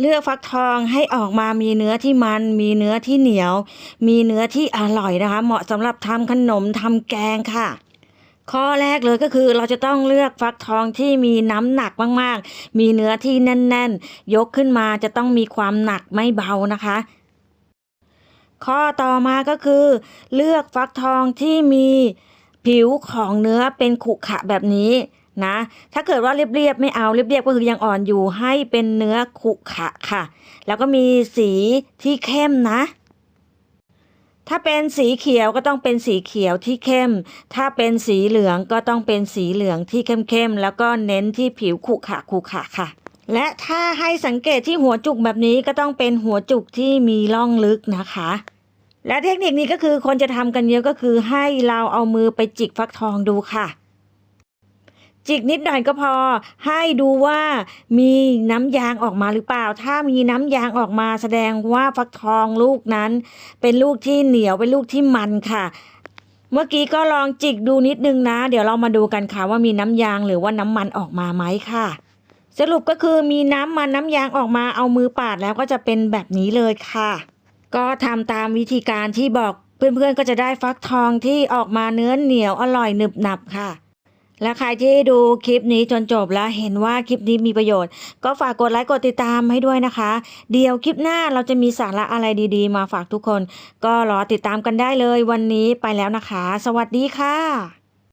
เลือกฟักทองให้ออกมามีเนื้อที่มัน มีเนื้อที่เหนียว มีเนื้อที่อร่อยนะคะ เหมาะสำหรับทำขนมทำแกงค่ะ ข้อแรกเลยก็คือเราจะต้องเลือกฟักทองที่มีน้ำหนักมากๆ มีเนื้อที่แน่น ๆ ยกขึ้นมาจะต้องมีความหนักไม่เบานะคะข้อต่อมาก็คือ เลือกฟักทองที่มีผิวของเนื้อเป็นขุขะแบบนี้ นะ ถ้าเกิดว่าเรียบๆไม่เอาเรียบๆก็คือยังอ่อนอยู่ให้เป็นเนื้อขุขะค่ะ แล้วก็มีสีที่เข้มนะ ถ้าเป็นสีเขียวก็ต้องเป็นสีเขียวที่เข้ม ถ้าเป็นสีเหลืองก็ต้องเป็นสีเหลืองที่เข้มๆแล้วก็เน้นที่ผิวขุขะขุขะค่ะและถ้าให้สังเกตที่หัวจุกแบบนี้ก็ต้องเป็นหัวจุกที่มีร่องลึกนะคะ และเทคนิคนี้ก็คือคนจะทำกันเยอะก็คือให้เราเอามือไปจิกฟักทองดูค่ะ จิกนิดหน่อยก็พอ ให้ดูว่ามีน้ำยางออกมาหรือเปล่า ถ้ามีน้ำยางออกมาแสดงว่าฟักทองลูกนั้น เป็นลูกที่เหนียวเป็นลูกที่มันค่ะเมื่อกี้ก็ลองจิกดูนิดนึงนะ เดี๋ยวเรามาดูกันค่ะว่ามีน้ำยางหรือว่าน้ำมันออกมาไหมค่ะ สรุปก็คือมีน้ำมันน้ำยางออกมาเอามือปาดแล้วก็จะเป็นแบบนี้เลยค่ะ ก็ทำตามวิธีการที่บอกเพื่อนๆก็จะได้ฟักทองที่ออกมาเนื้อเหนียวอร่อยหนึบหนับค่ะ และใครที่ดูคลิปนี้จนจบแล้วเห็นว่าคลิปนี้มีประโยชน์ ก็ฝากกดไลค์กดติดตามให้ด้วยนะคะ เดี๋ยวคลิปหน้าเราจะมีสาระอะไรดีๆ มาฝากทุกคน ก็รอติดตามกันได้เลยวันนี้ไปแล้วนะคะ สวัสดีค่ะ